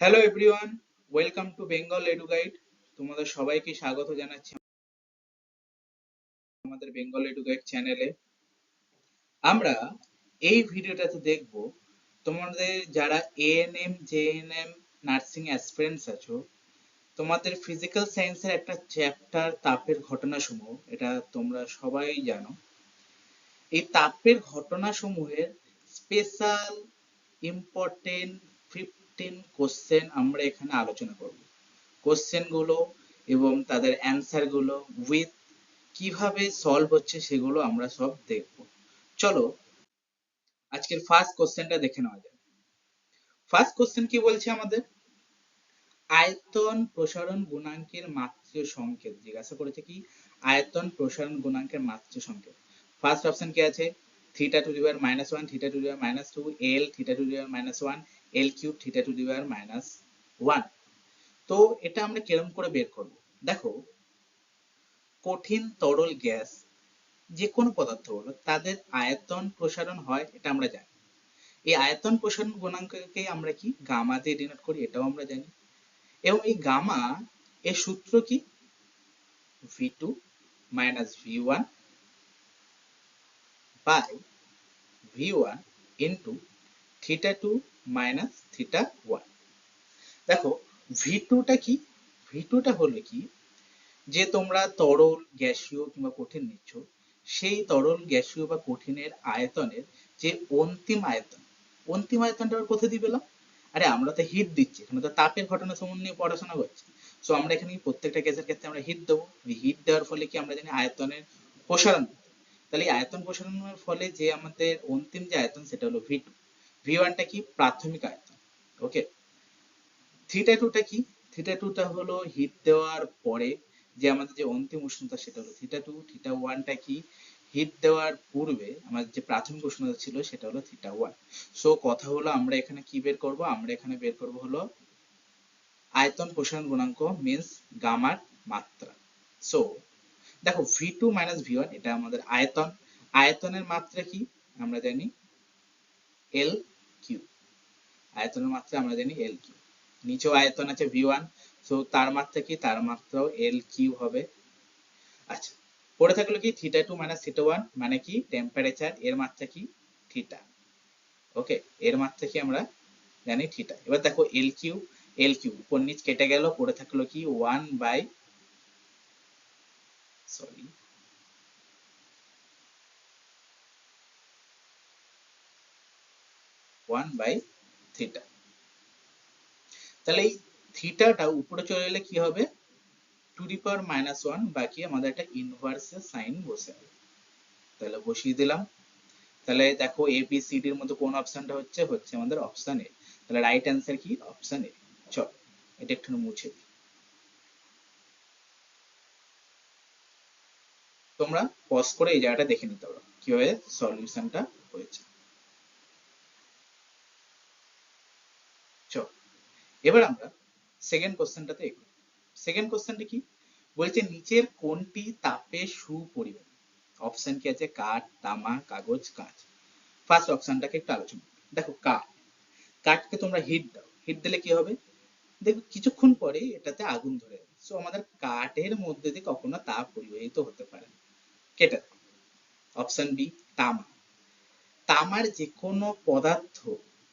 Hello everyone welcome to Bengal edu guide তোমাদের সবাইকে স্বাগত জানাচ্ছি আমাদের বেঙ্গল এডু গাইড চ্যানেলে আমরা এই ভিডিওটাতে দেখব তোমাদের যারা এএনএম জেএনএম নার্সিং অ্যাসপিরেন্টস আছো, তোমাদের ফিজিক্যাল সায়েন্সের একটা চ্যাপ্টার তাপের ঘটনাসমূহ, এটা তোমরা সবাই জানো। এই তাপের ঘটনাসমূহের স্পেশাল ইম্পর্টেন্ট ফিফটিন কোশ্চেন আমরা এখানে আলোচনা করব। কোশ্চেনগুলো এবং তাদের অ্যান্সারগুলো উইথ কীভাবে সলভ হচ্ছে সেগুলো আমরা সব দেখব। চলো, আজকের ফার্স্ট কোশ্চেনটা দেখে নেওয়া যাক। ফার্স্ট কোশ্চেন কি বলছে আমাদের? আয়তন প্রসারণ গুণাঙ্কের মাত্রা সংকেত। জিজ্ঞাসা করেছে কি? আয়তন প্রসারণ গুণাঙ্কের মাত্রা সংকেত। ফার্স্ট অপশন কি আছে? Theta to the power minus one theta to the power minus two L theta to the power minus one L cube theta to the power minus one তো এটা আমরা কীরকম করে বের করব? দেখো, কঠিন তরল গ্যাস যে কোনো পদার্থ হলো তাদের আয়তন প্রসারণ হয়, এটা আমরা জানি। এই আয়তন প্রসারণ গুণাঙ্ককে আমরা কি? গামা দিয়ে ডিনোট করি, এটাও আমরা জানি। এবং এই গামা, এর সূত্র কি? V two minus V one by V one into theta two minus theta one দেখো ভি টুটা কি? ভি টুটা হলো কি? যে তোমরা তরল, গ্যাসীয় কিংবা কঠিন নিচ্ছ, সেই তরল, গ্যাসীয় বা কঠিনের আয়তনের যে অন্তিম আয়তন, অন্তিম আয়তনটা কোথায় দিয়ে আরে আমরা তো হিট দিচ্ছি, এখানে তো তাপের ঘটনা সম্বন্ধে নিয়ে পড়াশোনা করছি। সো আমরা এখানে প্রত্যেকটা গ্যাসের ক্ষেত্রে আমরা হিট দেবো। হিট দেওয়ার ফলে কি আমরা জানি আয়তনের প্রসারণ তাহলে আয়তন প্রসারণের ফলে যে আমাদের অন্তিম যে আয়তন, সেটা হলো ভি টু ভি ওয়ানটা কি? প্রাথমিক আয়তন। ওকে থিটা টুটা কি? থিটা টুটা হলো হিট দেওয়ার পরে যে আমাদের যে অন্তিম উষ্ণতা সেটা হলো থিটা টু থিটা ওয়ানটা কি? হিট দেওয়ার পূর্বে আমাদের যে প্রাথমিক উষ্ণতা ছিল সেটা হলো থিটা ওয়ান সো কথা হলো আমরা এখানে কি বের করব? আমরা এখানে বের করব হলো আয়তন প্রসারণ গুণাঙ্ক মিন্স গামার মাত্রা। সো দেখো V two minus V one এটা আমাদের আয়তন। আয়তনের মাত্রা কি? আমরা জানি এল কিউ আয়তনের মাত্রা আমরা জানি এল কিউ নিচেও আয়তন আছে ভি ওয়ান সো তার মাত্রা কি? তার মাত্রাও এল কিউ হবে। আচ্ছা পড়ে থাকল কি? Theta two minus theta one মানে কি? টেম্পারেচার এর মাত্রা কি? থিটা ওকে এর মাত্রা কি আমরা জানি? থিটা এবার দেখো এল কিউ এল কিউ উপর নিচ কেটে গেল, পড়ে থাকল কি? One by sorry one by theta তাহলে এই থিটাটা উপরে চলে এলে কি হবে? To the power minus one বাকি আমাদের একটা ইনভার্সে সাইন বসে তাহলে বসিয়ে দিলাম। তাহলে দেখো এ বি সি ডির মধ্যে কোন অপশনটা হচ্ছে? হচ্ছে আমাদের অপশন এ তাহলে রাইট অ্যান্সার কি? অপশন এ চল, এটা একটু মুছে দিই। তোমরা পজ করে এই জায়গাটা দেখে নিতে পারো। কীভাবে সলিউশনটা হয়েছে চল এবার আমরা সেকেন্ড কোশ্চেনটাতে এগোই। সেকেন্ড কোশ্চেনটা কি? বলছে, নিচের কোনটি তাপে সুপরিমাণ? অপশন কি আছে? কাঠ, তামা, কাগজ, কাঁচ। ফার্স্ট অপশনটাকে একটু আলোচনা দেখো, কাঠ। কাঠকে তোমরা হিট দাও। হিট দিলে কি হবে? দেখো কিছুক্ষণ পরে এটাতে আগুন ধরে যাবে। সো আমাদের কাঠের মধ্যে দিয়ে কখনো তাপ পরিবাহিত হতে পারে না। কেটে অপশন বি তামা। তামার যে কোনো পদার্থ,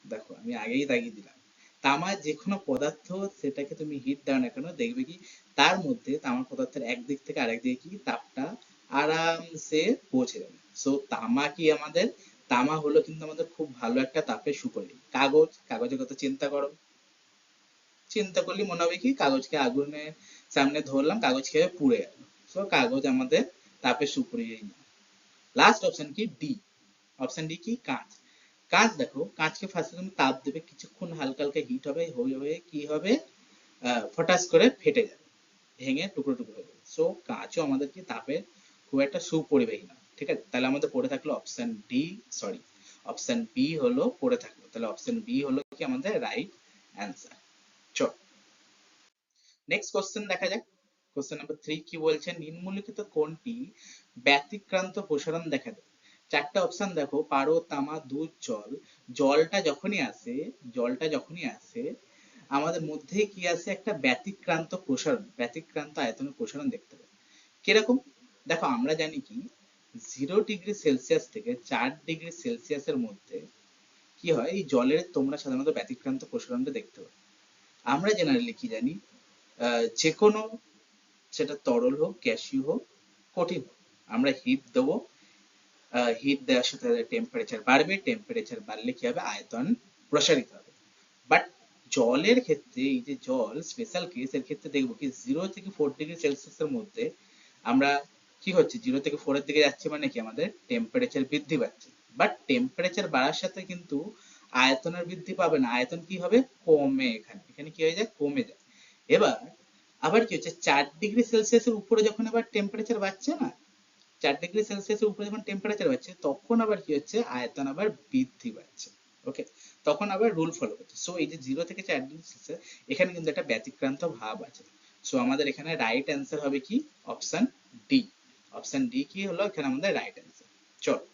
দেখো, আমি আগেই দাগিয়ে দিলাম। তামার যে কোনো পদার্থ সেটাকে তুমি হিট দাও না কেন, দেখবে কি তার মধ্যে তামার পদার্থের একদিক থেকে আরেক দিকে কি তাপটা আরামসে পৌঁছে যাবে সো তামা কি আমাদের? তামা হলো কিন্তু আমাদের খুব ভালো একটা তাপের সুপরি। কাগজ, কাগজের কথা চিন্তা করো। চিন্তা করলে মনে হবে কি কাগজকে আগুনের সামনে ধরলাম, কাগজ খেয়ে পুড়ে গেল। সো কাগজ আমাদের তাপের সুপরিই না লাস্ট অপশন কি? ডি অপশন ডি কি? কাঁচ। কাঁচ দেখো কাঁচকে ফার্স্টে তুমি তাপ দেবে, কিছুক্ষণ হালকা হালকা হিট হবে, হয়ে হয়ে কি হবে? ফটাস করে ফেটে যাবে, ভেঙে টুকরো টুকরো হয়ে যাবে। সো কাঁচও আমাদের কি তাপের খুব একটা সুপরিবাহী না ঠিক আছে? তাহলে আমাদের পড়ে থাকল option D sorry option B হলো পড়ে থাকল। তাহলে অপশন বি হলো কি আমাদের রাইট অ্যান্সার চল। নেক্সট কোশ্চেন দেখা যাক। কোশ্চেন নাম্বার থ্রি কি বলছে? নিম্নলিখিত কোনটি ব্যতিক্রান্ত প্রসারণ দেখা দেয় চারটা অপশন দেখো, পারো, তামা, দুধ, জল। জলটা যখনই আসে, জলটা যখনই আসে, আমাদের মধ্যে কি আসে? একটা ব্যতিক্রান্ত প্রসারণ, ব্যতিক্রান্ত আয়তনের প্রসারণ দেখতে পাই কীরকম? দেখো, আমরা জানি কি জিরো ডিগ্রি সেলসিয়াস থেকে চার ডিগ্রি সেলসিয়াসের মধ্যে কি হয়? এই জলের তোমরা সাধারণত ব্যতিক্রান্ত প্রসারণটা দেখতে পাবে। আমরা জেনারেলি কি জানি যে কোনো সেটা তরল হোক গ্যাসীয় হোক, কঠিন হোক, আমরা হিট দেবো হিট দেওয়ার সাথে সাথে টেম্পারেচার বাড়বে টেম্পারেচার বাড়লে কি হবে? আয়তন প্রসারিত হবে। বাট জলের ক্ষেত্রে, এই যে জল স্পেশাল কেস এর ক্ষেত্রে দেখব কি জিরো থেকে ফোর ডিগ্রি সেলসিয়াসের মধ্যে আমরা কি হচ্ছে? জিরো থেকে ফোর এর দিকে যাচ্ছে মানে কি? আমাদের টেম্পারেচার বৃদ্ধি পাচ্ছে। বাট টেম্পারেচার বাড়ার সাথে কিন্তু আয়তনের বৃদ্ধি পাবে না। আয়তন কি হবে? কমে এখানে। এখানে কি হয়ে যায়? কমে যায়। এবার আবার কি হচ্ছে? চার ডিগ্রি সেলসিয়াসের উপরে যখন আবার টেম্পারেচার বাড়ছে না চার ডিগ্রি সেলসিয়াসের উপরে যখন টেম্পারেচার বাড়ছে, তখন আবার কি হচ্ছে? আয়তন আবার বৃদ্ধি পাচ্ছে। ওকে তখন আবার রুল ফলো করছে। সো এই যে জিরো থেকে চার ডিগ্রি সেলসিয়াস এখানে কিন্তু একটা ব্যতিক্রান্ত ভাব আছে। সো আমাদের এখানে রাইট অ্যান্সার হবে কি? অপশন ডি অপশন ডি কি হলো? এখানে আমাদের রাইট অ্যান্সার চলো,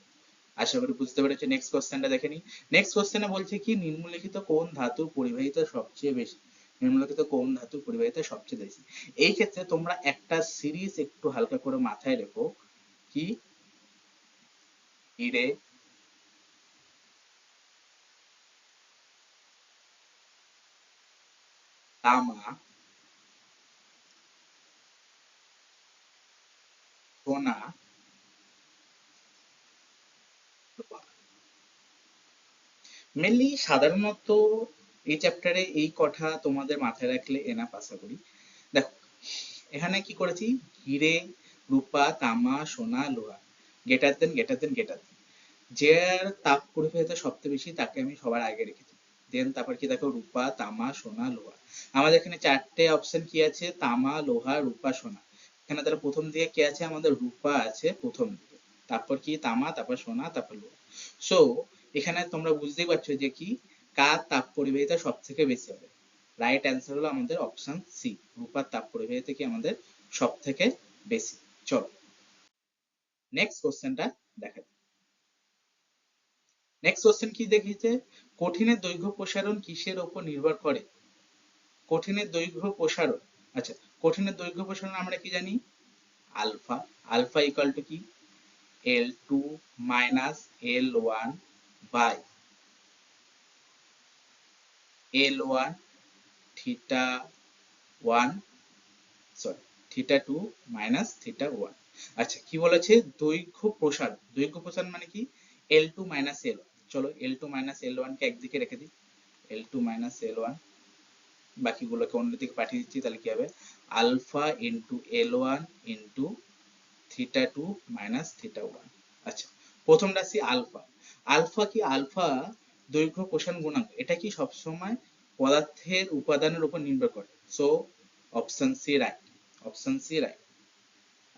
আশা করি বুঝতে পেরেছ। নেক্সট কোশ্চেনটা দেখে নিই নেক্সট কোশ্চেনে বলছে কি, নিম্নলিখিত কোন ধাতু পরিবাহিতা সবচেয়ে বেশি? নিম্নলিখিত কোন ধাতু পরিবাহিতা সবচেয়ে বেশি? এই ক্ষেত্রে তোমরা একটা সিরিজ একটু হালকা করে মাথায় রেখো। কি? হিরে। তামা। সোনা। মেনলি সাধারণত এই চ্যাপ্টারে এই কথা তোমাদের মাথায় রাখলে এনাফ আশা করি। দেখো, এখানে কি করেছি? হিরে রূপা, তামা, সোনা, লোহা। গেটার দেন গেটার দেন গেটার দেন যার তাপ পরিবাহিতা সবচেয়ে বেশি তাকে আমি সবার আগে রেখেছি। দেন তারপর কি দেখো? রূপা, তামা, সোনা, লোহা। আমাদের এখানে চারটে অপশন কি আছে? তামা, লোহা, রূপা, সোনা। এখানে তাহলে প্রথম দিকে কি আছে? আমাদের রূপা আছে প্রথম দিকে। তারপর কি? তামা, তারপর সোনা, তারপর লোহা। সো এখানে তোমরা বুঝতেই পারছ যে কি? কার তাপ পরিবাহিতা সব থেকে বেশি হবে? রাইট অ্যান্সার হলো আমাদের অপশন সি রূপার তাপ পরিবাহিতা কি আমাদের সব থেকে বেশি? চলো নেক্সট কোশ্চেনটা দেখা যাক নেক্সট কোশ্চেন কি দেখিয়েছে? কঠিনের দৈর্ঘ্য প্রসারণ কিসের উপর নির্ভর করে? কঠিনের দৈর্ঘ্য প্রসারণ আচ্ছা কঠিনের দৈর্ঘ্য প্রসারণ আমরা কি জানি? আলফা আলফা ইকুয়াল টু কি? L two minus L one by L one theta one sorry theta two minus theta one আচ্ছা কি বলেছে? দৈর্ঘ্য প্রসার। দৈর্ঘ্য প্রসার মানে কি? এল টু মাইনাস এল চলো L two minus L one কে একদিকে রেখে দিই। L two minus L one বাকিগুলোকে অন্যদিকে পাঠিয়ে দিচ্ছি, তাহলে কি হবে? Alpha into L one into theta two minus theta one আচ্ছা প্রথম রাশি আলফা আলফা কি আলফা দৈর্ঘ্য প্রসারণ গুণাঙ্ক। এটা কি সবসময় পদার্থের উপাদানের উপর নির্ভর করে। So option C right option C right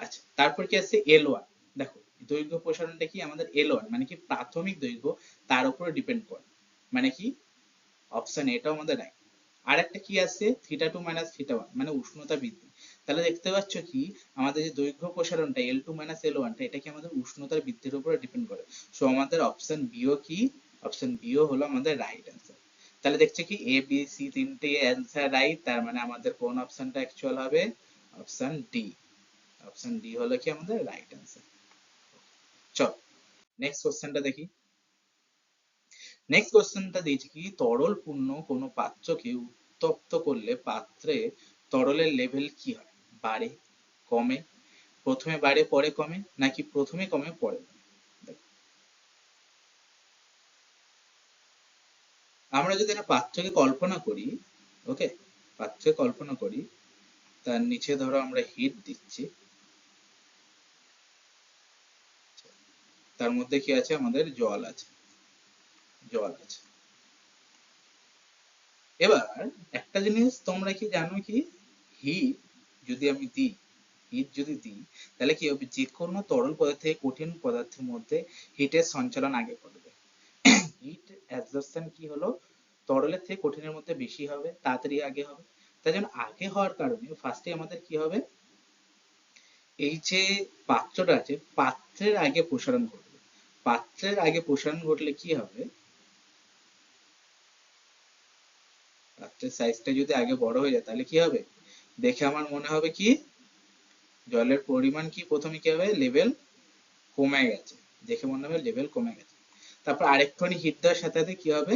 আচ্ছা তারপর কি আছে? এল ওয়ান দেখো, দৈর্ঘ্য প্রসারণটা কি? আমাদের এল ওয়ান মানে কি প্রাথমিক দৈর্ঘ্য, তার উপরে ডিপেন্ড করে। মানে কি? অপশন এটাও আমাদের রাইট আর একটা কি আছে? Theta two minus theta one মানে উষ্ণতা বৃদ্ধি। তাহলে দেখতে পাচ্ছ কি? আমাদের যে দৈর্ঘ্য প্রসারণটা এল টু মাইনাস এল ওয়ানটা এটা কি আমাদের উষ্ণতার বৃদ্ধির উপরে ডিপেন্ড করে। সো আমাদের অপশন বিও কি? অপশন বিও হলো আমাদের রাইট অ্যান্সার তাহলে দেখছ কি? এ বি সি তিনটে অ্যান্সার রাইট তার মানে আমাদের কোন অপশনটা অ্যাকচুয়াল হবে? অপশন ডি অপশন ডি হলো কি আমাদের রাইট অ্যান্সার চল নেক্সট কোশ্চেনটা দেখি। নেক্সট কোশ্চেনটা দিয়েছে কি, তরল পূর্ণ কোনো পাত্রকে উত্তপ্ত করলে পাত্রে তরলের লেভেল কি হয়? বাড়ে, কমে, প্রথমে বাড়ে, পরে কমে, নাকি প্রথমে কমে, পরে আমরা যদি একটা পাত্রকে কল্পনা করি ওকে পাত্রকে কল্পনা করি তার নিচে ধরো আমরা হিট দিচ্ছি। তার মধ্যে কি আছে? আমাদের জল আছে। জল আছে। এবার একটা জিনিস তোমরা কি জানো কি? হিট যদি আমি দিই হিট যদি দিই, তাহলে কি হবে? যে কোনো তরল পদার্থ, কঠিন পদার্থের মধ্যে হিটের সঞ্চালন আগে ঘটবে। হিট অ্যাবজর্পশন কি হলো? তরলের থেকে কঠিনের মধ্যে বেশি হবে, তাড়াতাড়ি আগে হবে। তাই জন্য আগে হওয়ার কারণে ফার্স্টে আমাদের কি হবে? এই যে পাত্রটা আছে, পাত্রের আগে প্রসারণ ঘটবে। পাত্রের আগে প্রসারণ ঘটলে কি হবে? পাত্রের সাইজটা যদি আগে বড় হয়ে যায়, তাহলে কি হবে? দেখে আমার মনে হবে কি? জলের পরিমাণ কি? প্রথমে কি হবে? লেভেল কমে গেছে। দেখে মনে হবে লেভেল কমে গেছে। তারপর আরেকটুখানি হিট দেওয়ার সাথে সাথে কি হবে?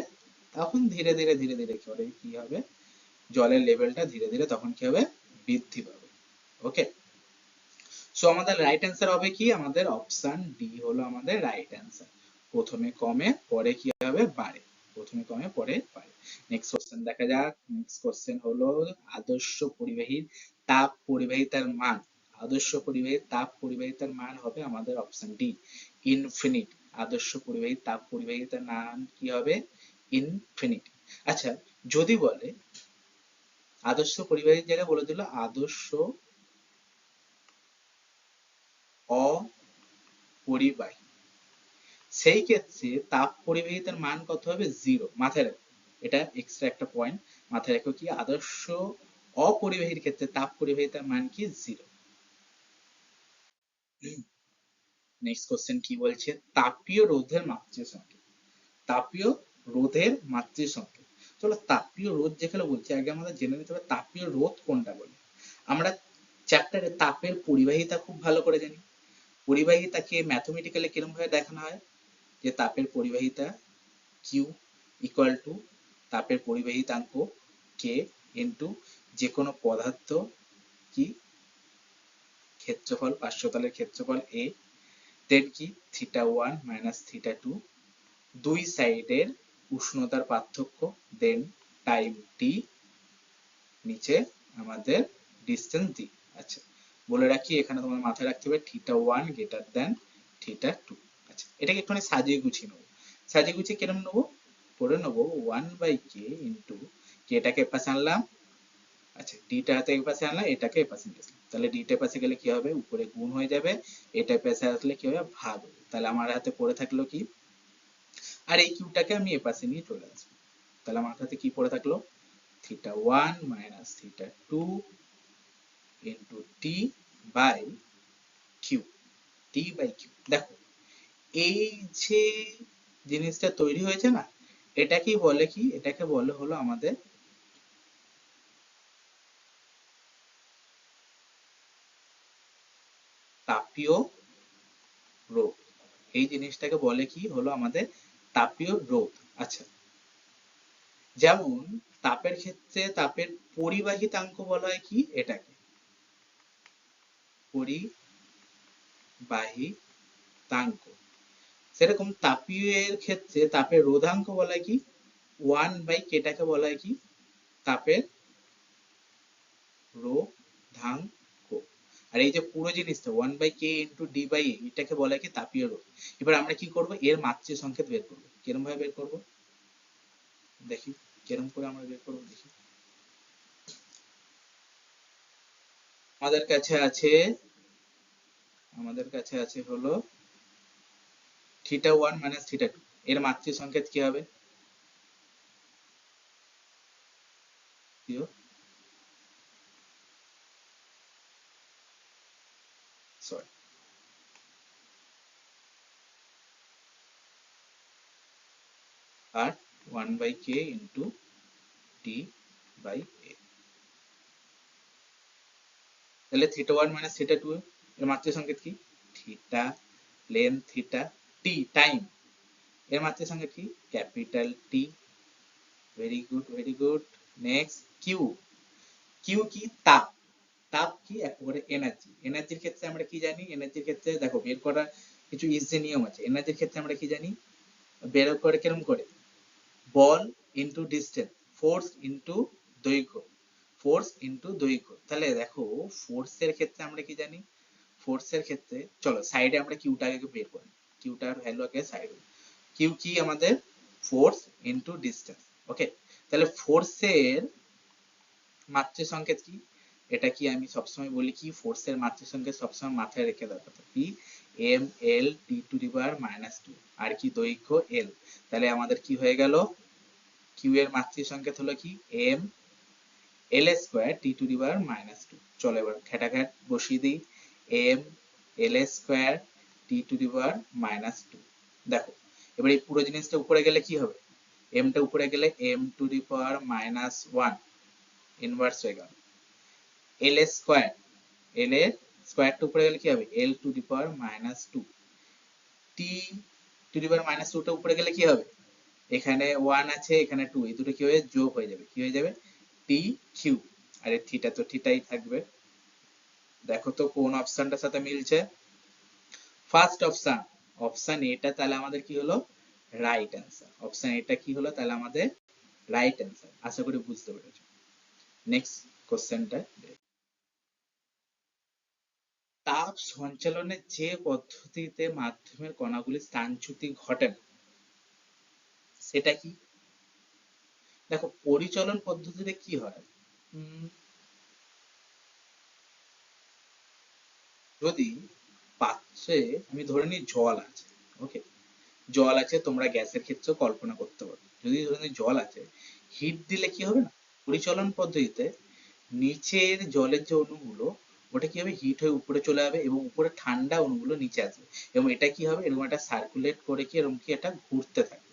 তখন ধীরে ধীরে ধীরে ধীরে কি হবে? জলের লেভেলটা ধীরে ধীরে তখন কি হবে? বৃদ্ধি পাবে। ওকে সো আমাদের রাইট অ্যান্সার হবে কি? আমাদের অপশন ডি হলো আমাদের রাইট অ্যান্সার প্রথমে কমে, পরে কি হবে? বাড়ে। প্রথমে কমে, পরে বাড়ে। নেক্সট কোশ্চেন দেখা যাক। নেক্সট কোশ্চেন হলো আদর্শ পরিবাহীর তাপ পরিবাহিতার মান। আদর্শ পরিবাহীর তাপ পরিবাহিতার মান হবে আমাদের অপশন ডি ইনফিনিট আদর্শ পরিবাহী তাপ পরিবাহিতার মান কি হবে? ইনফিনিট আচ্ছা যদি বলে আদর্শ পরিবাহীর জায়গায় বলে দিল আদর্শ অপরিবাহী। সেই ক্ষেত্রে তাপ পরিবাহিতার মান কত হবে? জিরো মাথায় রাখো। এটা এক্সট্রা একটা পয়েন্ট মাথায় রাখো কি? আদর্শ অপরিবাহীর ক্ষেত্রে তাপ পরিবাহিতার মান কি? জিরো নেক্সট কোশ্চেন কি বলছে? তাপীয় রোধের মাত্রা সংখ্যা তাপীয় রোধের মাত্রা সংখ্যা চলো তাপীয় রোধ যেখানে বলছি, আগে আমাদের জেনে নিতে হবে তাপীয় রোধ কোনটা বলে। আমরা চ্যাপ্টারে তাপের পরিবাহিতা খুব ভালো করে জানি। পরিবাহিতাকে ম্যাথমেটিক্যালি কীরকম ভাবে দেখানো হয়? যে তাপের পরিবাহিতা কিউ ইকুয়াল টু তাপের পরিবাহিতাঙ্ক কে ইন্টু যে কোনো পদার্থ কি? ক্ষেত্রফল, পার্শ্বতলের ক্ষেত্রফল এ দেন কি? Theta one minus theta two দুই সাইডের উষ্ণতার পার্থক্য দেন টাইম টি নিচে আমাদের ডিস্টেন্স ডি আচ্ছা বলে রাখি, এখানে তোমার মাথায় রাখতে হবে theta one greater than theta two আচ্ছা এটাকে একটুখানি সাজিয়ে গুছিয়ে নেব। সাজিয়ে গুছিয়ে কিরম নেব? করে নেব ওয়ান বাই কে ইন্টু কেটাকে এপাশে আনলাম। আচ্ছা ডিটা হাতে এপাশে আনলাম, এটাকে এপাশে নিয়ে আসলাম। তাহলে ডিটা পাশে গেলে কি হবে? উপরে গুণ হয়ে যাবে। এটা পাশে আসলে কি হবে? ভাগ তাহলে আমার হাতে পড়ে থাকল কি? আর এই কিউটাকে আমি এপাশে নিয়ে চলে আসব। তাহলে আমার হাতে কি পড়ে থাকল? Theta one minus theta two into T by Q T by Q দেখো, এই যে জিনিসটা তৈরি হয়েছে না, এটাকেই বলে কি? এটাকে বলে হলো আমাদের তাপীয় রোধ এই জিনিসটাকে বলে কি? হলো আমাদের তাপীয় রোধ আচ্ছা। যেমন তাপের ক্ষেত্রে তাপের পরিবাহিতাঙ্ক বলা হয় কি? এটাকে। পরিবাহিতাঙ্ক। সেরকম তাপীয়ের ক্ষেত্রে তাপের রোধাঙ্ক বলা হয় কি? ওয়ান বাই কেটাকে বলা হয় কি? তাপের রোধাঙ্ক। আর এই যে পুরো জিনিসটা one by K into D by এটাকে বলা কি তাপীয় রোধ এবার আমরা কি করব? এর মাত্রা সংকেত বের করব। কীরকম ভাবে বের করব? দেখি কীরকম করে আমরা বের করব দেখি। আমাদের কাছে আছে, আমাদের কাছে আছে হলো theta one minus theta two এর মাতৃ সংকেত কি হবে sorry R one by K into T by A তাহলে theta one minus theta two এর মাতৃ সংকেত কি? থিটা লেন থিটা টি টাইম এর মাত্রা সঙ্গে কি? Capital T very good very good next Q Q কি? তাপ. তাপ কি? একেবারে এনার্জি এনার্জির ক্ষেত্রে আমরা কি জানি? এনার্জির ক্ষেত্রে, দেখো, বের করার কিছু ইজি নিয়ম আছে। এনার্জির ক্ষেত্রে আমরা কি জানি? বের করে কীরকম করে? বল ইনটু ডিসটেন্স ফোর্স ইনটু দৈর্ঘ্য ফোর্স ইনটু দৈর্ঘ্য। তাহলে দেখো ফোর্সের ক্ষেত্রে আমরা কি জানি? ফোর্সের ক্ষেত্রে, চলো সাইডে আমরা কিউটাকে বের করি। কিউটার ভ্যালু আগে সাইডে কিউ কি আমাদের? ফোর্স ইনটু ডিসটেন্স ওকে তাহলে ফোর্সের মাত্রা সংকেত কি? এটা কি আমি সবসময় বলি কি? ফোর্সের মাত্রা সংকেত সবসময় মাথায় রেখে দেওয়ার কথা P M L T to the power minus two আর কি দৈর্ঘ্য এল তাহলে আমাদের কি হয়ে গেল? কিউ এর মাত্রা সংকেত হলো কি? M L square T to the power minus two চলো এবার ঘেটাঘাট বসিয়ে দিই। M L square T to the power minus two দেখো, এবার এই পুরো জিনিসটা উপরে গেলে কি হবে? এমটা উপরে গেলে M to the power minus one inverse হয়ে গেল। এল স্কোয়ার এল এর স্কোয়ারটা উপরে গেলে কি হবে? L to the power minus two T the power minus টুটা উপরে গেলে কি হবে? এখানে ওয়ান আছে, এখানে টু এই দুটো কি হয়ে যোগ হয়ে যাবে। কি হয়ে যাবে? টি কিউ আর থিটা তো থিটাই থাকবে। দেখো তো কোন অপশনটার সাথে মিলছে। ফার্স্ট অপশন অপশন এটা তাহলে আমাদের কি হলো? রাইট অ্যান্সার অপশন এটা কি হলো? তাহলে আমাদের রাইট অ্যান্সার আশা করি বুঝতে পেরেছ। নেক্সট কোশ্চেনটা তাপ সঞ্চালনের যে পদ্ধতিতে মাধ্যমের কণাগুলি স্থানচ্যুতি ঘটে না, সেটা কি? দেখো, পরিচলন পদ্ধতিতে কি হয়? যদি পাত্রে, আমি ধরে নিই জল আছে ওকে জল আছে, তোমরা গ্যাসের ক্ষেত্রেও কল্পনা করতে পারো। যদি ধরে নিই জল আছে হিট দিলে কি হবে না? পরিচলন পদ্ধতিতে নিচের জলের যে অণুগুলো ওটা কি হবে? হিট হয়ে উপরে চলে যাবে এবং উপরে ঠান্ডা অণুগুলো নিচে আসবে। এবং এটা কি হবে? এরকম একটা সার্কুলেট করে কি এরকম কি এটা ঘুরতে থাকবে।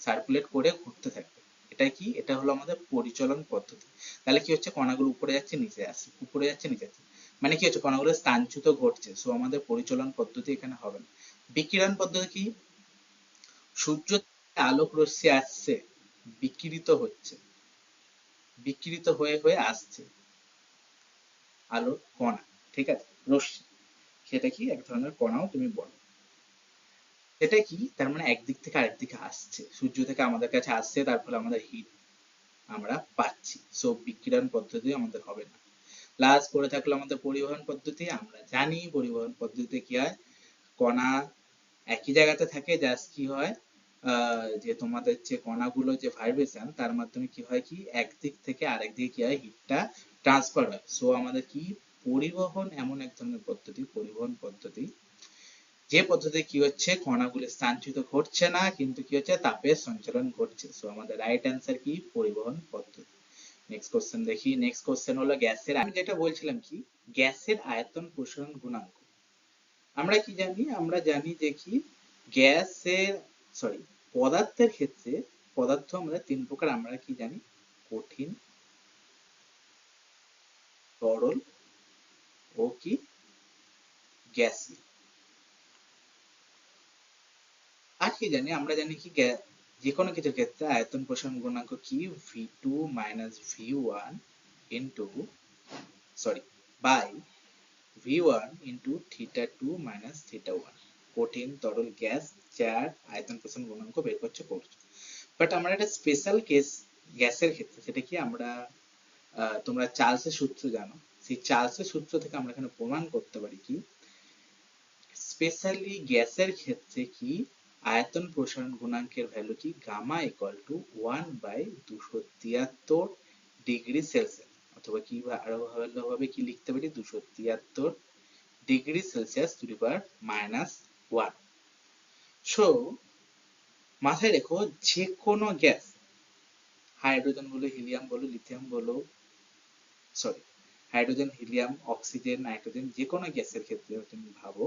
সার্কুলেট করে ঘুরতে থাকবে। এটা কি? এটা হলো আমাদের পরিচলন পদ্ধতি। তাহলে কি হচ্ছে? কণাগুলো উপরে যাচ্ছে, নিচে আসছে। উপরে যাচ্ছে, নিচে আসছে। মানে কি হচ্ছে? কণাগুলো স্থানচ্যুত ঘটছে। সো আমাদের পরিচলন পদ্ধতি এখানে হবে না। বিকিরণ পদ্ধতি কি? সূর্য আলোক রশ্মি আসছে, বিকিরিত হচ্ছে। বিকিরিত হয়ে হয়ে আসছে। আলোর কণা, ঠিক আছে? রশ্মি। সেটা কি? এক ধরনের কণাও তুমি বলো। সেটা কি? তার মানে একদিক থেকে আরেক দিকে আসছে। সূর্য থেকে আমাদের কাছে আসছে, তার ফলে আমাদের হিট আমরা পাচ্ছি। সো বিকিরণ পদ্ধতি আমাদের হবে না। লাস্ট পড়ে থাকল আমাদের পরিবহন পদ্ধতি। আমরা জানি পরিবহন পদ্ধতিতে কি হয়? কণা একই জায়গাতে থাকে জাস্ট কি হয় যে তোমাদের যে কণাগুলো যে ভাইব্রেশন তার মাধ্যমে কি হয় কি? একদিক থেকে আরেক দিকে কি হয়? হিটটা ট্রান্সফার হয়। সো আমাদের কি? পরিবহন এমন এক ধরনের পদ্ধতি, পরিবহন পদ্ধতি। যে পদ্ধতি কি হচ্ছে? কণাগুলি স্থানচ্যুত ঘটছে না, কিন্তু কি হচ্ছে? তাপের সঞ্চালন ঘটছে সো আমাদের রাইট অ্যান্সার কি? পরিবহন পদ্ধতি। নেক্সট কোশ্চেন দেখি। নেক্সট কোশ্চেন হলো গ্যাসের আমি যেটা বলছিলাম কি? গ্যাসের আয়তন প্রসারণ গুণাঙ্ক। আমরা কি জানি? আমরা জানি যে কি? গ্যাসের সরি পদার্থের ক্ষেত্রে পদার্থ আমরা তিন প্রকার। আমরা কি জানি? কঠিন তরল ও কি? গ্যাসীয়। আর কি জানি, আমরা জানি কি যে কোনো কিছুর ক্ষেত্রে আয়তন প্রসারণ গুণাঙ্ক কি V two minus V one into sorry by V one into theta two minus theta one কঠিন তরল গ্যাস যার আয়তন প্রসারণ গুণাঙ্ক বের করছে করছে বাট আমরা একটা স্পেশাল কেস গ্যাসের ক্ষেত্রে, সেটা কি আমরা তোমরা চার্লসের সূত্র জানো। সেই চার্লসের সূত্র থেকে আমরা এখানে প্রমাণ করতে পারি কি, স্পেশালি গ্যাসের ক্ষেত্রে কি আয়তন প্রসারণ গুণাঙ্কের ভ্যালু কি gamma equal to one by দুশো তিয়াত্তর ডিগ্রি সেলসিয়াস। অথবা কি আরও ভালোভাবে কি লিখতে পারি? দুশো তিয়াত্তর degree Celsius to the power minus one so মাথায় রেখো যে কোনো গ্যাস, হাইড্রোজেন বলো, হিলিয়াম বলো, লিথিয়াম বলো sorry hydrogen helium oxygen nitrogen যে কোনো গ্যাসের ক্ষেত্রে তুমি ভাবো,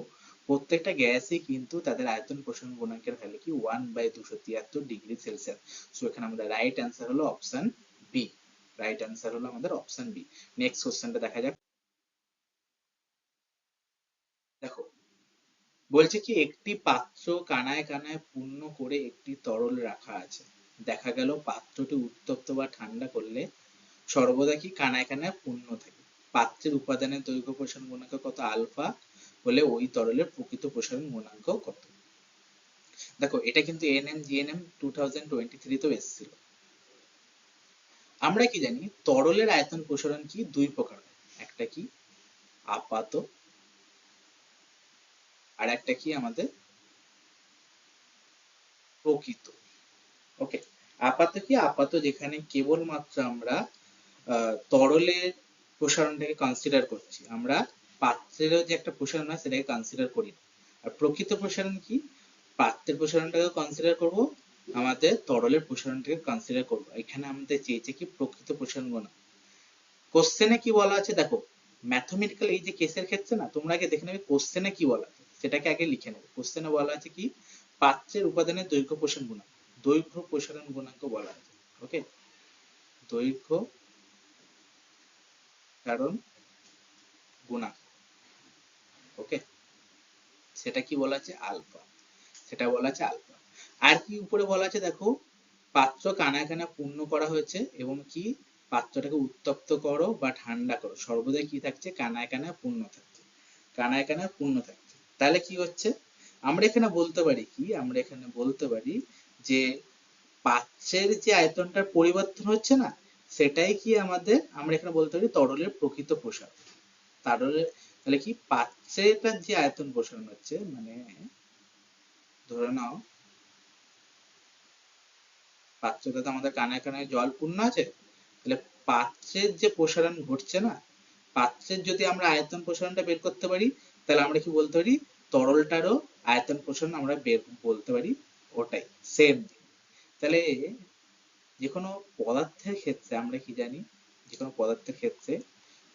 প্রত্যেকটা গ্যাসই কিন্তু তাদের আয়তন প্রসারণ গুণাঙ্কের ভ্যালু কি? ওয়ান বাই দুশো তিয়াত্তর ডিগ্রি সেলসিয়াস সো এখানে আমাদের রাইট অ্যান্সার হলো অপশন বি রাইট অ্যান্সার হলো আমাদের অপশন বি নেক্সট কোশ্চেনটা দেখা যাক। দেখো, বলছে কি, একটি পাত্র কানায় কানায় পূর্ণ করে একটি তরল রাখা আছে। দেখা গেল পাত্রটি উত্তপ্ত বা ঠান্ডা করলে সর্বদা কি কানায় কানায় পূর্ণ থাকে? পাত্রের উপাদানের দৈর্ঘ্য প্রসারণ গুণাঙ্ক কত আলফা হলে ওই তরলের প্রকৃত প্রসারণ গুণাঙ্ক কত? দেখো, এটা কিন্তু NM GNM two thousand twenty থ্রিতেও এসেছিল। আমরা কি জানি, তরলের আয়তন প্রসারণ কি? দুই প্রকার। একটা কি? আপাত। আর একটা কি আমাদের? প্রকৃত। ওকে আপাত কি? আপাত যেখানে কেবলমাত্র আমরা তরলের প্রসারণটাকে কনসিডার করছি। আমরা পাত্রেরও যে একটা প্রসারণ হয় সেটাকে কনসিডার করি আর প্রকৃত প্রসারণ কি? পাত্রের প্রসারণটাকে কনসিডার করব, আমাদের তরলের প্রসারণটাকে কনসিডার করব। এখানে আমাদের চেয়েছে কি? প্রকৃত প্রসারণ গুণ কোশ্চেনে কি বলা আছে? দেখো ম্যাথমেটিক্যাল এই যে কেসের ক্ষেত্রে না, তোমরা আগে দেখে নেবে কোশ্চেনে কি বলা আছে। সেটাকে আগে লিখে নেবে। কোশ্চেনে বলা আছে কি? পাত্রের উপাদানের দৈর্ঘ্য প্রসারণ গুণাঙ্ক দৈর্ঘ্য প্রসারণ গুণাঙ্ক বলা আছে। ওকে দৈর্ঘ্য কারণ গুণাঙ্ক ওকে? সেটা কি বলা আছে? আলফা। সেটা বলা আছে আলফা। আর কি উপরে বলা আছে? দেখো, পাত্র কানায় কানায় পূর্ণ করা হয়েছে এবং কি? পাত্রটাকে উত্তপ্ত করো বা ঠান্ডা করো। সর্বদাই কি থাকছে? কানায় কানায় পূর্ণ থাকছে। কানায় কানায় পূর্ণ থাকছে। তাহলে কি হচ্ছে? আমরা এখানে বলতে পারি কি? আমরা এখানে বলতে পারি যে পাত্রের যে আয়তনটার পরিবর্তন হচ্ছে না সেটাই কি আমাদের, আমরা এখানে বলতে পারি তরলের প্রকৃত প্রসার। তরলের, তাহলে কি পাত্রেটার যে আয়তন প্রসারণ হচ্ছে মানে ধরে নাও পাত্রটাতে আমাদের কানায় কানায় জল পূর্ণ আছে, তাহলে পাত্রের যে প্রসারণ ঘটছে না, পাত্রের যদি আমরা আয়তন প্রসারণটা বের করতে পারি, তাহলে আমরা কি বলতে পারি? তরলটারও আয়তন প্রসারণ আমরা বের বলতে পারি, ওটাই সেম তাহলে যে কোনো পদার্থের ক্ষেত্রে আমরা কি জানি? যে কোনো পদার্থের ক্ষেত্রে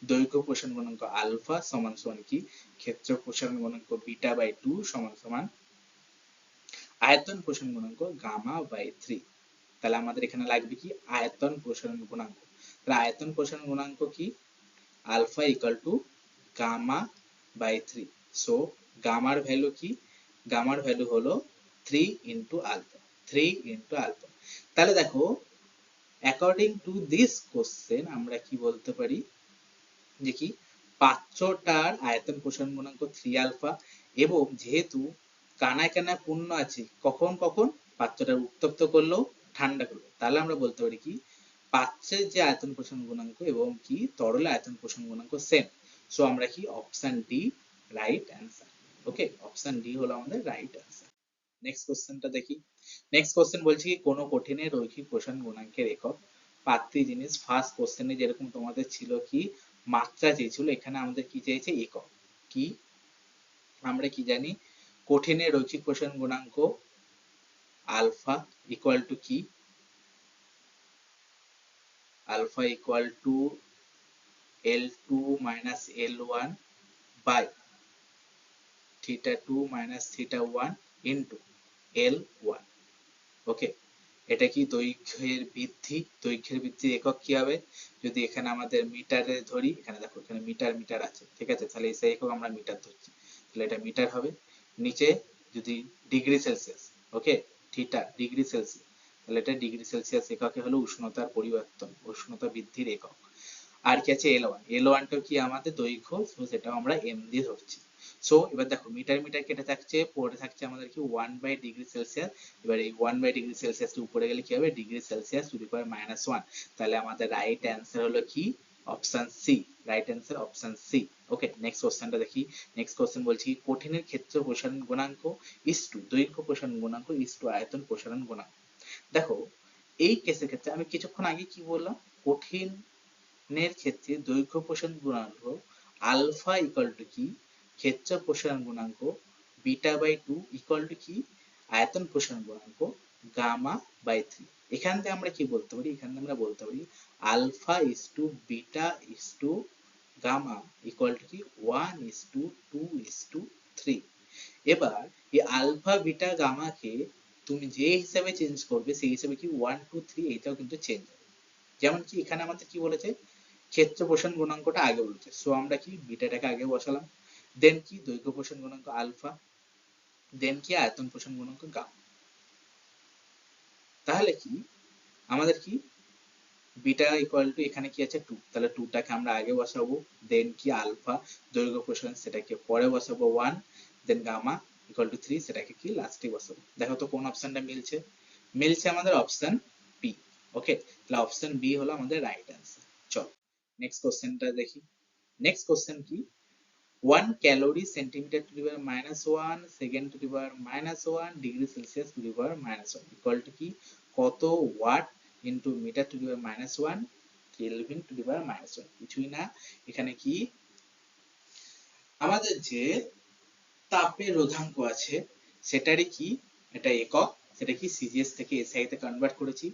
দৈর্ঘ্য প্রসারণ গুণাঙ্ক আলফা সমান সমান কি? ক্ষেত্র প্রসারণ গুণাঙ্ক বিটা বাই টু সমান সমান আয়তন প্রসারণ গুণাঙ্ক গামা বাই থ্রি। তাহলে আমাদের এখানে লাগবে কি? আয়তন প্রসারণ গুণাঙ্ক। তাহলে আয়তন প্রসারণ গুণাঙ্ক কি? Alpha equal to gamma by three. So গামার value কি? গামার ভ্যালু হলো three into alpha three into alpha তাহলে দেখো অ্যাকর্ডিং টু দিস কোশ্চেন আমরা কি বলতে পারি? যে কি পাত্রটার আয়তন প্রসারণ গুণাঙ্ক থ্রি আলফা এবং যেহেতু কানায় কানায় পূর্ণ আছে, কখন কখন? পাত্রটা উত্তপ্ত করল, ঠান্ডা করল। তাহলে আমরা বলতে পারি কি পাত্রের যে আয়তন প্রসারণ গুণাঙ্ক এবং কি, তরলে আয়তন প্রসারণ গুণাঙ্ক সেম সো আমরা কি option D right answer okay option D হলো আমাদের রাইট অ্যান্সার নেক্সট কোশ্চেনটা দেখি। নেক্সট কোশ্চেন বলছি কি, কোন কঠিনের রৈখিক প্রসারণ গুণাঙ্কের একক পাত্রী জিনিস ফার্স্ট কোশ্চেনে যেরকম তোমাদের ছিল কি, মাত্রা চেয়েছিল, এখানে আমাদের কি চেয়েছে, একক। কি? আমরা কি জানি? কঠিনের রৈখিক প্রসারণ গুণাঙ্ক আলফা ইকুয়াল টু কি? Alpha equal to L two minus L one by theta two minus theta one into L one okay এটা কি দৈর্ঘ্যের বৃদ্ধি? দৈর্ঘ্যের বৃদ্ধির একক কি হবে? যদি এখানে আমাদের মিটারে ধরি, এখানে দেখো, এখানে মিটার মিটার আছে। ঠিক আছে? তাহলে সেই একক আমরা মিটার ধরছি। তাহলে এটা মিটার হবে। নিচে যদি degree Celsius okay theta, degree Celsius. তাহলে এটা ডিগ্রি সেলসিয়াস এককে হলো উষ্ণতার পরিবর্তন, উষ্ণতা বৃদ্ধির একক। আর কি আছে এল ওয়ান এল ওয়ানটা কি আমাদের দৈর্ঘ্য? সো সেটা আমরা এম দিয়ে ধরছি। সো এবার দেখো, মিটার মিটার কেটে থাকছে পরে থাকছে আমাদের কি ওয়ান বাই ডিগ্রি সেলসিয়াস এবার এই ওয়ান বাই ডিগ্রি সেলসিয়াস উপরে গেলে কি হবে? Degree Celsius to the power minus one তাহলে আমাদের রাইট অ্যান্সার হলো কি? Option C right answer option C okay next কোশ্চেনটা দেখি। নেক্সট কোশ্চেন বলছি কঠিনের ক্ষেত্র প্রসারণ গুণাঙ্ক ইস টু দৈর্ঘ্য প্রসারণ গুণাঙ্ক ইস টু আয়তন প্রসারণ গুণাঙ্ক। দেখো, এই কেসের ক্ষেত্রে আমি কিছুক্ষণ আগে কি বললাম? কঠিনের ক্ষেত্রে দৈর্ঘ্য প্রসারণ গুণাঙ্ক আলফা ইকুয়াল টু কি? ক্ষেত্র প্রসারণ গুণাঙ্ক beta by two equal to কি? আয়তন প্রসারণ গুণাঙ্ক গামা বাই থ্রি। এখান থেকে আমরা কি বলতে পারি? এখান থেকে আমরা বলতে পারি alpha is to beta is to gamma equal to কি? One is to two is to three এবার এই আলফা বিটা গামাকে তুমি যে হিসাবে চেঞ্জ করবে, সেই হিসাবে কি ওয়ান টু থ্রি এটাও কিন্তু চেঞ্জ হবে। যেমন কি এখানে আমাদের কি বলেছে? ক্ষেত্র প্রসারণ গুণাঙ্কটা আগে বলেছে। সো আমরা কি বিটাটাকে আগে বসালাম? দেন কি? দৈর্ঘ্য প্রসারণ গুণাঙ্ক আলফা, দেন কি? আয়তন প্রসারণ গুণাঙ্ক গামা। তাহলে কি? আমাদের কি? বিটা ইকুয়াল টু এখানে কি আছে? টু তাহলে টুটাকে আমরা আগে বসাবো, দেন কি? আলফা, দৈর্ঘ্য প্রসারণ সেটাকে পরে বসাবো one then gamma equal to three সেটাকে কি? লাস্টে বসাবো। দেখো তো কোন অপশনটা মিলছে? মিলছে আমাদের অপশন বি ওকে তাহলে অপশন বি হলো আমাদের রাইট অ্যান্সার চল নেক্সট কোশ্চেনটা দেখি। নেক্সট কোশ্চেন কি? 1 calorie centimeter to the power minus 1 second to the power minus 1 degree celsius to the power minus 1 equal to কি কত watt into metre to the minus one kelvin to the minus one কিছুই না, এখানে কি? আমাদের যে তাপের রোধাঙ্ক আছে, সেটারই কি? এটা একক, সেটা কি? সিজিএস থেকে এসআই তে কনভার্ট করেছি।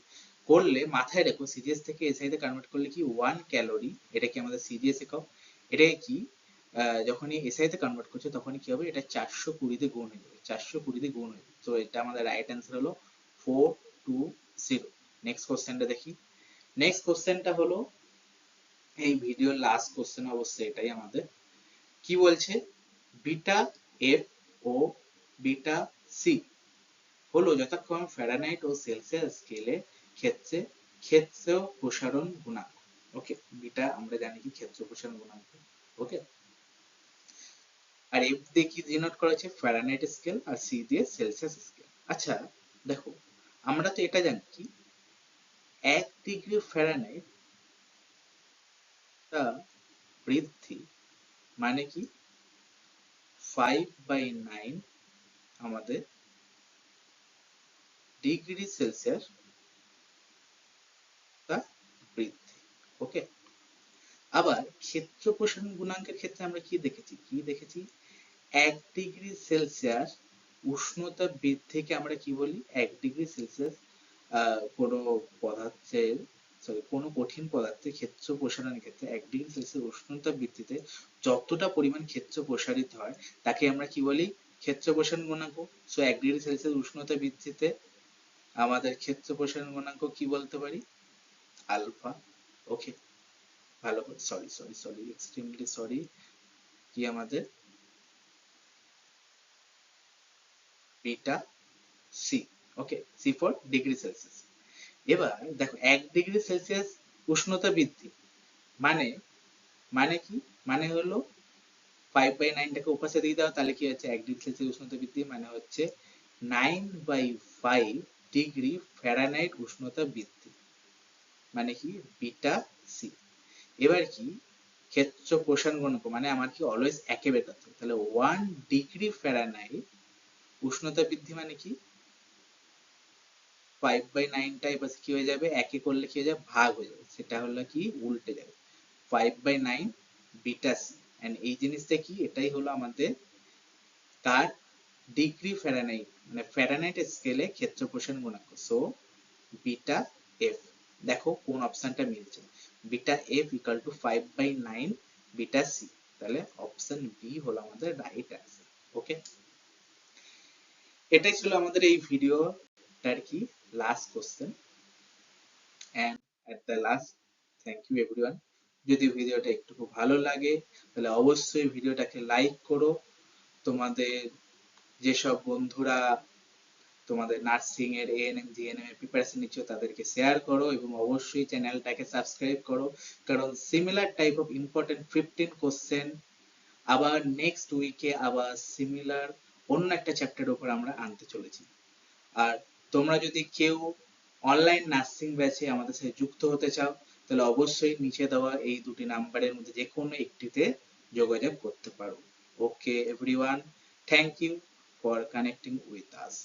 করলে, মাথায় রেখো সিজিএস থেকে এসআই তে কনভার্ট করলে কি? ওয়ান ক্যালোরি এটা কি আমাদের সিজিএস একক? এটা কি? যখনই এসআই তে কনভার্ট করছে তখনই কি হবে? এটা চারশো কুড়িতে গুণ হয়ে যাবে। চারশো কুড়িতে গুণ হয়ে যাবে। তো এটা আমাদের রাইট অ্যান্সার হলো ফোর টু জিরো নেক্সট কোশ্চেনটা দেখি। নেক্সট কোশ্চেনটা হলো, এই ভিডিওর লাস্ট কোশ্চেন অবশ্যই এটাই আমাদের। কি বলছে? বিটা এফ ও বিটা সি। হলো যথাক্রমে ফ্যারানাইট ও সেলসিয়াস স্কেলে ক্ষেত্রে ক্ষেত্র প্রসারণ গুণাঙ্ক। ওকে বিটা আমরা জানি কি ক্ষেত্র প্রসারণ গুণাঙ্ক। ওকে আর এফ দিয়ে কি ডিনোট করা হয়েছে? ফ্যারানাইট স্কেল আর সি দিয়ে সেলসিয়াস স্কেল আচ্ছা দেখো, আমরা তো এটা জানি কি? এক ডিগ্রি ফ্যারানাইট তা বৃদ্ধি মানে কি? ফাইভ বাই নাইন আমাদের ডিগ্রি সেলসিয়াস তা বৃদ্ধি ওকে আবার ক্ষেত্র প্রসারণ গুণাঙ্কের ক্ষেত্রে আমরা কি দেখেছি? কি দেখেছি? এক ডিগ্রি সেলসিয়াস উষ্ণতা বৃদ্ধিকে আমরা কি বলি? এক ডিগ্রি সেলসিয়াস কোনো পদার্থের সরি কোনো কঠিন পদার্থের ক্ষেত্র প্রসারণের ক্ষেত্রে এক ডিগ্রি সেলসিয়াস উষ্ণতা বৃদ্ধিতে যতটা পরিমাণ ক্ষেত্র প্রসারিত হয়, তাকে আমরা কি বলি? ক্ষেত্র প্রসারণ গুণাঙ্ক। সো এক ডিগ্রি সেলসিয়াস উষ্ণতা বৃদ্ধিতে আমাদের ক্ষেত্র প্রসারণ গুণাঙ্ক কি বলতে পারি? আলফা। ওকে ভালো করে sorry sorry sorry extremely sorry কি আমাদের? Beta C, okay? C for degree Celsius. এবার দেখো, এক ডিগ্রি সেলসিয়াস উষ্ণতা বৃদ্ধি মানে মানে কি? মানে হলো ফাইভ বাই নাইনটাকে উপাসে দিয়ে দাও, তাহলে কি হচ্ছে? এক ডিগ্রি সেলসিয়াস উষ্ণতা বৃদ্ধি মানে হচ্ছে nine by five degree Fahrenheit উষ্ণতা বৃদ্ধি মানে কি? Beta C. এবার কি? ক্ষেত্র প্রসারণ গুণাঙ্ক মানে আমার কি অলওয়েজ একে বের করতে তাহলে ওয়ান ডিগ্রি ফ্যারানাইট উষ্ণতা বৃদ্ধি মানে কি? ফাইভ বাই নাইনটা এবার কি হয়ে যাবে? একে করলে কি হয়ে যাবে? ভাগ হয়ে যাবে। সেটা হলো কি? উল্টে যাবে। Five by nine beta C and এই জিনিসটা কি? এটাই হলো আমাদের তার ডিগ্রি ফ্যারানাইট মানে ফ্যারানাইট স্কেলে ক্ষেত্র প্রসারণ গুণাঙ্ক। সো বিটা এফ দেখো কোন অপশনটা মিলছে। Beta F equal to five by nine beta C তাহলে অপশন বি হলো আমাদের রাইট অ্যান্সার ওকে এটাই ছিল আমাদের এই ভিডিওটার কি last question and at the last thank you everyone যদি ভিডিওটা একটু ভালো লাগে, তাহলে অবশ্যই ভিডিওটাকে লাইক করো। তোমাদের যেসব বন্ধুরা তোমাদের নার্সিং এর এএনএম জিএনএম এর প্রিপারেশন নিচ্ছ, তাদেরকে শেয়ার করো এবং অবশ্যই চ্যানেলটাকে সাবস্ক্রাইব করো। কারণ similar type of important fifteen question আবার নেক্সট উইকে আবার সিমিলার অন্য একটা চ্যাপ্টার উপর আমরা আনতে চলেছি। আর তোমরা যদি কেউ অনলাইন নার্সিং ব্যাচে আমাদের সাথে যুক্ত হতে চাও, তাহলে অবশ্যই নিচে দেওয়া এই দুটি নাম্বারের মধ্যে যে কোনো একটিতে যোগাযোগ করতে পারো। Okay everyone thank you for connecting with us